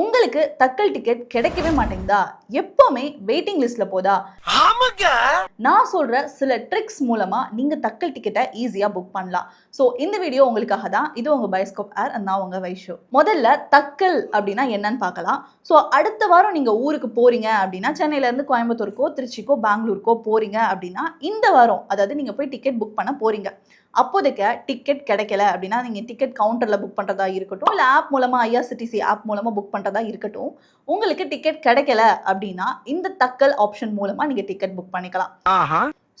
உங்களுக்கு தக்கல் டிக்கெட் கிடைக்கவே மாட்டேங்குதா? எப்பவுமே வெயிட்டிங் லிஸ்ட்ல போதா? நான் சொல்ற சில ட்ரிக்ஸ் மூலமா நீங்க தக்கல் டிக்கெட்டை ஈஸியா புக் பண்ணலாம். ஸோ இந்த வீடியோ உங்களுக்காக தான். இது உங்க பயோஸ்கோப் ஏர் நான் உங்க வைஷு முதல்ல தக்கல் அப்படின்னா என்னன்னு பார்க்கலாம். ஸோ அடுத்த வாரம் நீங்க ஊருக்கு போறீங்க அப்படின்னா சென்னையில இருந்து கோயம்புத்தூருக்கோ திருச்சிக்கோ பெங்களூருக்கோ போறீங்க அப்படின்னா இந்த வாரம் அதாவது நீங்க போய் டிக்கெட் புக் பண்ண போறீங்க. அப்போதைக்கு டிக்கெட் கிடைக்கல அப்படின்னா நீங்கள் டிக்கெட் கவுண்டரில் புக் பண்ணுறதா இருக்கட்டும் இல்லை ஆப் மூலமாக ஐஆர்சிடிசி ஆப் மூலமாக புக் பண்ணுறதா இருக்கட்டும். உங்களுக்கு டிக்கெட் கிடைக்கல அப்படின்னா இந்த தக்கல் ஆப்ஷன் மூலமாக நீங்கள் டிக்கெட் புக் பண்ணிக்கலாம்.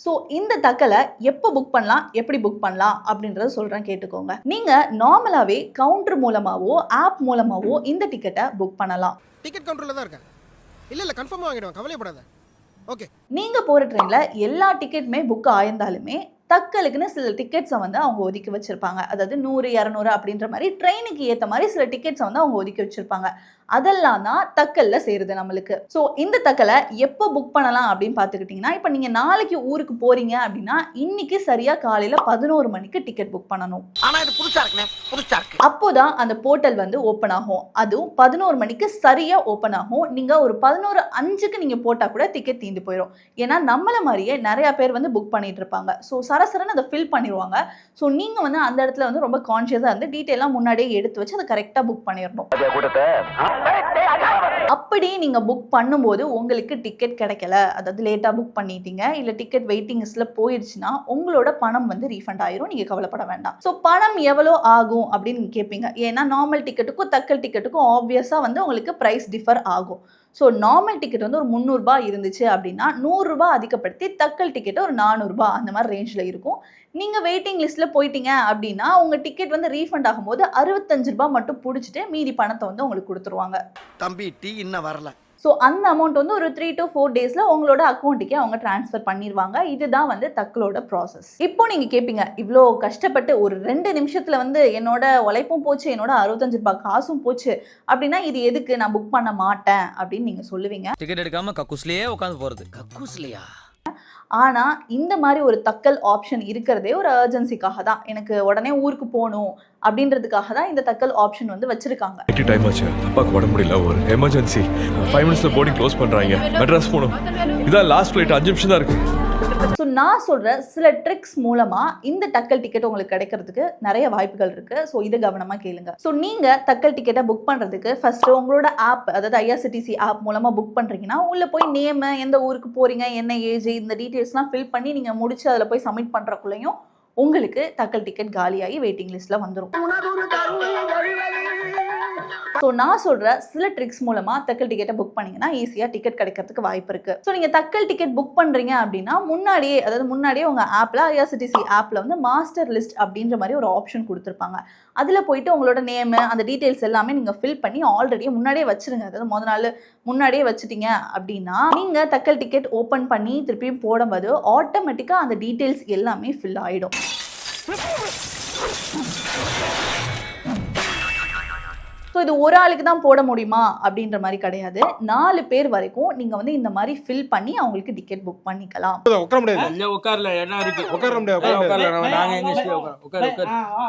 ஸோ இந்த தக்கலை எப்போ புக் பண்ணலாம் எப்படி புக் பண்ணலாம் அப்படின்றத சொல்கிறேன் கேட்டுக்கோங்க. நீங்கள் நார்மலாகவே கவுண்டர் மூலமாகவோ ஆப் மூலமாகவோ இந்த டிக்கெட்டை புக் பண்ணலாம். டிக்கெட் கவுண்டரில் தான் இருக்கேன். இல்லை இல்லை கன்ஃபார்மாக வாங்கிடுவேன். கவலைப்படாத ஓகே நீங்கள் போகிற ட்ரெயினில் எல்லா டிக்கெட்டுமே புக் ஆயிருந்தாலுமே தக்கலுக்குன்னு சில டிக்கெட்ஸை வந்து அவங்க ஒதுக்கி வச்சிருப்பாங்க. அதாவது நூறு இரநூறு அப்படின்ற மாதிரி ட்ரெயினுக்கு ஏற்ற மாதிரி சில டிக்கெட்ஸை வந்து அவங்க ஒதுக்கி வச்சுருப்பாங்க. அதெல்லாம் தான் தக்கல்ல சேருது நம்மளுக்கு. ஸோ இந்த தக்கலை எப்போ புக் பண்ணலாம் அப்படின்னு பார்த்துக்கிட்டிங்கன்னா இப்போ நீங்கள் நாளைக்கு ஊருக்கு போறீங்க அப்படின்னா இன்னைக்கு சரியாக காலையில் பதினோரு மணிக்கு டிக்கெட் புக் பண்ணணும். அப்போதான் அந்த போர்ட்டல் வந்து ஓப்பன் ஆகும். அதுவும் பதினோரு மணிக்கு சரியா ஓப்பன் ஆகும். நீங்க ஒரு பதினோரு அஞ்சுக்கு நீங்க போட்டா கூட டிக்கெட் தீந்து போயிடும் ஏன்னா நம்மள மாதிரியே நிறைய பேர் வந்து புக் பண்ணிட்டு இருப்பாங்க. ஸோ சரசரன்னு அதை ஃபில் பண்ணிடுவாங்க ஸோ நீங்க வந்து அந்த இடத்துல வந்து ரொம்ப கான்ஷியஸா இருந்து டீட்டெயிலாக முன்னாடியே எடுத்து வச்சு அதை கரெக்டாக புக் பண்ணிடணும் அப்படி நீங்கள் புக் பண்ணும்போது உங்களுக்கு டிக்கெட் கிடைக்கல. அதாவது லேட்டாக புக் பண்ணிட்டீங்க. இல்லை டிக்கெட் வெயிட்டிங் லிஸ்ட்ல போயிடுச்சுன்னா உங்களோட பணம் வந்து ரீஃபண்ட் ஆயிரும். நீங்கள் கவலைப்பட வேண்டாம். ஸோ பணம் எவ்வளோ ஆகும் அப்படின்னு கேட்பீங்க ஏன்னா நார்மல் டிக்கெட்டுக்கும் தக்கல் டிக்கெட்டுக்கும் ஆப்வியஸாக வந்து உங்களுக்கு ப்ரைஸ் டிஃபர் ஆகும். ஸோ நார்மல் டிக்கெட் வந்து ஒரு முந்நூறுபா இருந்துச்சு அப்படின்னா நூறுரூபா அதிகப்படுத்தி தக்கல் டிக்கெட் ஒரு நானூறுபா அந்த மாதிரி ரேஞ்சில் இருக்கும். நீங்கள் வெயிட்டிங் லிஸ்ட்டில் போயிட்டீங்க அப்படின்னா உங்கள் டிக்கெட் வந்து ரீஃபண்ட் ஆகும்போது அறுபத்தஞ்சு ரூபாய் மட்டும் பிடிச்சிட்டு மீதி பணத்தை வந்து உங்களுக்கு கொடுத்துருவாங்க. தம்பி டீ இன்னும் வரல. ஸோ அந்த அமௌண்ட் வந்து ஒரு த்ரீ டு ஃபோர் டேஸில் உங்களோட அக்கௌண்ட்டுக்கே அவங்க ட்ரான்ஸ்ஃபர் பண்ணிடுவாங்க இதுதான் வந்து தக்களோட ப்ராசஸ் இப்போ நீங்கள் கேட்பீங்க இவ்வளோ கஷ்டப்பட்டு ஒரு ரெண்டு நிமிஷத்தில் வந்து என்னோட உழைப்பும் போச்சு என்னோட அறுபத்தஞ்சு ரூபாய் காசும் போச்சு. அப்படின்னா இது எதுக்கு? நான் புக் பண்ண மாட்டேன் அப்படின்னு நீங்கள் சொல்லுவீங்க. டிக்கெட் எடுக்காம கக்கூஸ்லயே உட்காந்து போறது. கக்கூஸ்லையா? ஆனால் இந்த மாதிரி ஒரு தக்கல் ஆப்ஷன் இருக்கிறதே ஒரு அர்ஜென்சிக்காக தான் எனக்கு உடனே ஊருக்கு போகணும் அப்படின்றதுக்காக தான் இந்த தக்கல் ஆப்ஷன் வந்து வச்சுருக்காங்க. டைம் ஆச்சு. அப்பாவுக்கு உடம்பு முடியல. ஒரு எமர்ஜென்சி ஃபைவ் மினிட்ஸ்ல போர்டிங் க்ளோஸ் பண்றாங்க. மெட்ராஸ் போகணும். இதான் லாஸ்ட் ஃபிளைட் அஞ்சு நிமிஷம் தான் இருக்கு. ஸோ நான் சொல்கிற சில ட்ரிக்ஸ் மூலமாக இந்த டக்கல் டிக்கெட் உங்களுக்கு கிடைக்கிறதுக்கு நிறைய வாய்ப்புகள் இருக்குது ஸோ இதை கவனமாக கேளுங்க. ஸோ நீங்கள் தக்கல் டிக்கெட்டை புக் பண்ணுறதுக்கு ஃபஸ்ட்டு உங்களோட ஆப் அதாவது ஐஆர்சிடிசி ஆப் மூலமாக புக் பண்ணுறீங்கன்னா உள்ளே போய் நேமு எந்த ஊருக்கு போகிறீங்க என்ன ஏஜ் இந்த டீட்டெயில்ஸ்லாம் ஃபில் பண்ணி நீங்கள் முடிச்சு அதில் போய் சப்மிட் பண்ணுறக்குள்ளேயும் உங்களுக்கு தக்கல் டிக்கெட் காலியாகி வெயிட்டிங் லிஸ்ட்டில் வந்துடும் ஸோ நான் சொல்கிற சில ட்ரிக்ஸ் மூலமாக தக்கல் டிக்கெட்டை புக் பண்ணிங்கன்னா ஈஸியாக டிக்கெட் கிடைக்கிறதுக்கு வாய்ப்பு இருக்குது ஸோ நீங்கள் தக்கல் டிக்கெட் புக் பண்ணுறீங்க அப்படின்னா முன்னாடியே அதாவது முன்னாடியே உங்கள் ஆப்பில் ஐஆர்சிடிசி ஆப்பில் வந்து மாஸ்டர் லிஸ்ட் அப்படின்ற மாதிரி ஒரு ஆப்ஷன் கொடுத்துருப்பாங்க. அதில் போயிட்டு உங்களோட நேமு அந்த டீட்டெயில்ஸ் எல்லாமே நீங்கள் ஃபில் பண்ணி ஆல்ரெடி முன்னாடியே வச்சிருங்க. அதாவது முத நாள் முன்னாடியே வச்சுட்டீங்க அப்படின்னா நீங்கள் தக்கல் டிக்கெட் ஓப்பன் பண்ணி திருப்பியும் போடும்போது ஆட்டோமேட்டிக்காக அந்த டீட்டெயில்ஸ் எல்லாமே ஃபில் ஆகிடும் ஸோ இது ஒரு ஆளுக்கு தான் போட முடியுமா? அப்படின்ற மாதிரி கிடையாது. நாலு பேர் வரைக்கும் நீங்கள் வந்து இந்த மாதிரி ஃபில் பண்ணி அவங்களுக்கு டிக்கெட் புக் பண்ணிக்கலாம். உட்கார முடியாது. இல்ல உட்கார்ல இடம் இருக்கு? உட்கார முடியாது நாங்க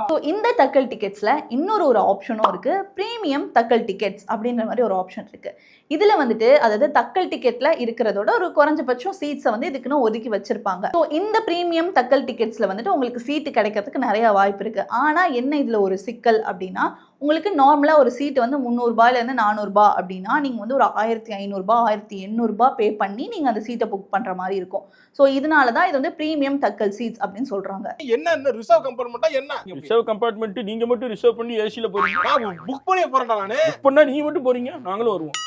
ஸோ இந்த தக்கல் டிக்கெட்ஸில் இன்னொரு ஒரு ஆப்ஷனும் இருக்குது ப்ரீமியம் தக்கல் டிக்கெட்ஸ் அப்படின்ற மாதிரி ஒரு ஆப்ஷன் இருக்குது இதில் வந்துட்டு அதாவது தக்கல் டிக்கெட்டில் இருக்கிறதோட ஒரு குறைஞ்சபட்சம் சீட்ஸை வந்து இதுக்குன்னு ஒதுக்கி வச்சிருப்பாங்க. ஸோ இந்த ப்ரீமியம் தக்கல் டிக்கெட்ஸில் வந்துட்டு உங்களுக்கு சீட்டு கிடைக்கிறதுக்கு நிறைய வாய்ப்பு இருக்குது ஆனால் என்ன இதில் ஒரு சிக்கல் அப்படின்னா உங்களுக்கு நார்மலாக ஒரு சீட்டு வந்து முந்நூறுபாயிலேருந்து நானூறுபா அப்படின்னா நீங்கள் வந்து ஒரு ஆயிரத்தி ஐநூறுரூபா ஆயிரத்தி எண்ணூறுபா பே பண்ணி நீங்கள் அந்த சீட்டை புக் பண்ணுற மாதிரி இருக்கும். ஸோ இதனால தான் இது வந்து ப்ரீமியம் தக்கல் சீட்ஸ் அப்படின்னு சொல்கிறாங்க என்ன என்ன ரிசர்வ் கம்பார்ட்மெண்ட்டா என்ன? ரிசர்வ் கம்பார்ட்மெண்ட் நீங்க மட்டும் ரிசர்வ் பண்ணி ஏசில போறீங்க. நான் புக் பண்ணி போறேன்டா நானு. புக் பண்ணா நீங்க மட்டும் போறீங்க. நாங்களும் வருவோம்.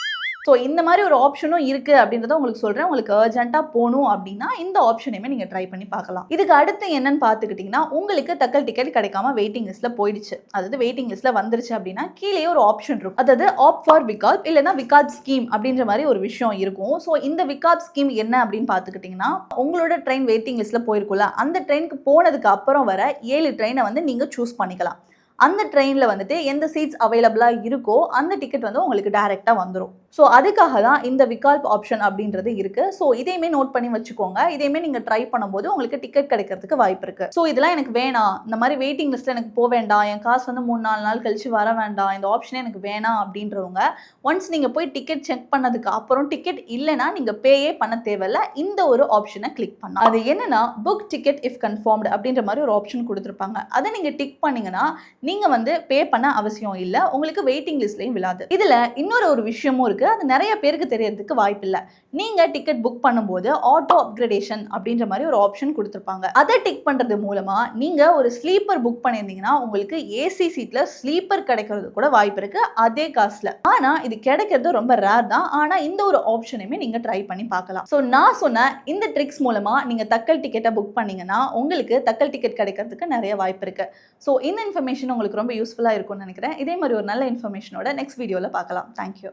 ஸோ இந்த மாதிரி ஒரு ஆப்ஷனும் இருக்குது அப்படின்றத உங்களுக்கு சொல்கிறேன் உங்களுக்கு அர்ஜென்ட்டாக போகணும் அப்படின்னா இந்த ஆப்ஷனையுமே நீங்கள் ட்ரை பண்ணி பார்க்கலாம். இதுக்கு அடுத்து என்னன்னு பார்த்துக்கிட்டிங்கன்னா உங்களுக்கு தக்கல் டிக்கெட் கிடைக்காம வெயிட்டிங் லிஸ்ட்டில் போயிடுச்சு. அதாவது வெயிட்டிங் லிஸ்ட்டில் வந்துருச்சு அப்படின்னா கீழே ஒரு ஆப்ஷன் இருக்கும். அதாவது ஆப் ஃபார் விகாப் இல்லைன்னா விகாப் ஸ்கீம் அப்படின்ற மாதிரி ஒரு விஷயம் இருக்கும். ஸோ இந்த விகாப் ஸ்கீம் என்ன அப்படின்னு பார்த்துக்கிட்டிங்கன்னா உங்களோட ட்ரெயின் வெயிட்டிங் லிஸ்ட்டில் போயிருக்கும்ல அந்த ட்ரெயினுக்கு போனதுக்கு அப்புறம் வர ஏழு ட்ரெயினை வந்து நீங்கள் சூஸ் பண்ணிக்கலாம். அந்த ட்ரெயினில் வந்துட்டு எந்த சீட்ஸ் அவைலபிளாக இருக்கோ அந்த டிக்கெட் வந்து உங்களுக்கு டைரெக்டாக வந்துடும் ஸோ அதுக்காக தான் இந்த விகால்ப் ஆப்ஷன் அப்படின்றது இருக்குது ஸோ இதையுமே நோட் பண்ணி வச்சுக்கோங்க. இதையுமே நீங்கள் ட்ரை பண்ணும்போது உங்களுக்கு டிக்கெட் கிடைக்கிறதுக்கு வாய்ப்பு இருக்குது ஸோ இதெல்லாம் எனக்கு வேணாம். இந்த மாதிரி வெயிட்டிங் லிஸ்ட்டில் எனக்கு போக வேண்டாம். என் காசு வந்து மூணு நாலு நாள் கழிச்சு வர வேண்டாம். இந்த ஆப்ஷனே எனக்கு வேணாம் அப்படின்றவங்க ஒன்ஸ் நீங்கள் போய் டிக்கெட் செக் பண்ணதுக்கு அப்புறம் டிக்கெட் இல்லைன்னா நீங்கள் பேயே பண்ண தேவையில்ல. இந்த ஒரு ஆப்ஷனை கிளிக் பண்ணலாம். அது என்னன்னா புக் டிக்கெட் இஃப் கன்ஃபார்ம்டு அப்படின்ற மாதிரி ஒரு ஆப்ஷன் கொடுத்துருப்பாங்க. அதை நீங்கள் டிக் பண்ணீங்கன்னா நீங்கள் வந்து பே பண்ண அவசியம் இல்லை. உங்களுக்கு வெயிட்டிங் லிஸ்ட்லையும் விழாது. இதில் இன்னொரு ஒரு விஷயமும் இருக்குது அது நிறைய பேருக்கு தெரியறதுக்கு வாய்ப்பில்லை. நீங்கள் டிக்கெட் புக் பண்ணும்போது ஆட்டோ அப்கிரேடேஷன் அப்படின்ற மாதிரி ஒரு ஆப்ஷன் கொடுத்துருப்பாங்க. அதை டிக் பண்ணுறது மூலமாக நீங்கள் ஒரு ஸ்லீப்பர் புக் பண்ணியிருந்தீங்கன்னா உங்களுக்கு ஏசி சீட்டில் ஸ்லீப்பர் கிடைக்கிறது கூட வாய்ப்பு இருக்குது அதே காசில். ஆனால் இது கிடைக்கிறது ரொம்ப ரேர் தான். ஆனால் இந்த ஒரு ஆப்ஷனையுமே நீங்கள் ட்ரை பண்ணி பார்க்கலாம். ஸோ நான் சொன்ன இந்த ட்ரிக்ஸ் மூலமாக நீங்கள் தக்கல் டிக்கெட்டை புக் பண்ணீங்கன்னா உங்களுக்கு தக்கல் டிக்கெட் கிடைக்கிறதுக்கு நிறைய வாய்ப்பு இருக்குது ஸோ இந்த இன்ஃபர்மேஷன் உங்களுக்கு ரொம்ப யூஸ்ஃபுல்லாக இருக்கும்னு நினைக்கிறேன். இதே மாதிரி ஒரு நல்ல இன்ஃபர்மேஷனோட நெக்ஸ்ட் வீடியோவில் பார்க்கலாம். தேங்க்யூ